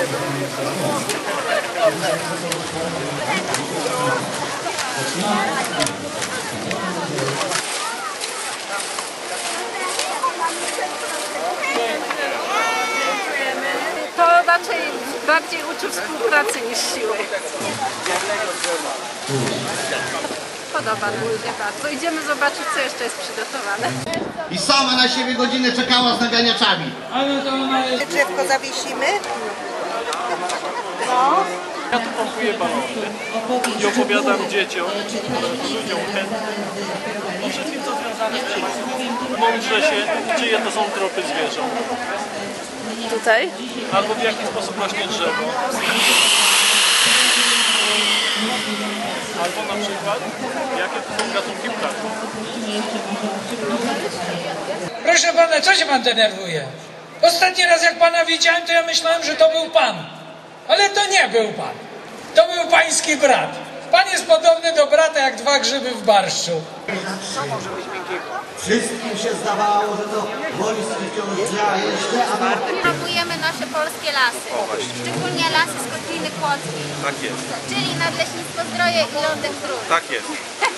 To raczej bardziej uczy współpracy niż siły. Podoba mi się bardzo. Idziemy zobaczyć, co jeszcze jest przygotowane. I sama na siebie godzinę czekała z naganiaczami. Drzewko zawiesimy. Ja tu pompuję balony i opowiadam dzieciom, ludziom chętnym o wszystkim, co związane z przyrodą. Mądrze się, czyje to są tropy zwierząt, Tutaj? albo w jaki sposób rośnie drzewo. Albo na przykład, jakie to są gatunki ptaków. Proszę pana, co się pan denerwuje? Ostatni raz jak pana widziałem, to ja myślałem, że to był pan. Ale to nie był pan. To był pański brat. Pan jest podobny do brata jak dwa grzyby w barszczu. Wszystkim się zdawało, że to woli dzieje źle, a my Promujemy nasze polskie lasy, szczególnie lasy z Kotliny Kłodzkiej, Tak jest, czyli Nadleśnictwo Zdroje i Lądek Trud. tak jest.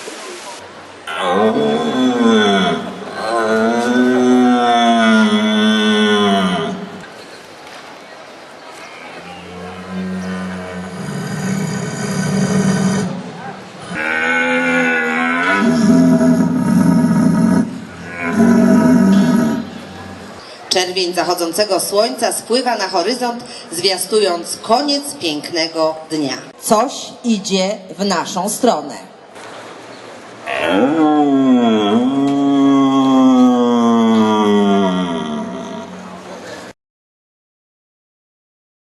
Czerwień zachodzącego słońca spływa na horyzont, zwiastując koniec pięknego dnia. Coś idzie w naszą stronę.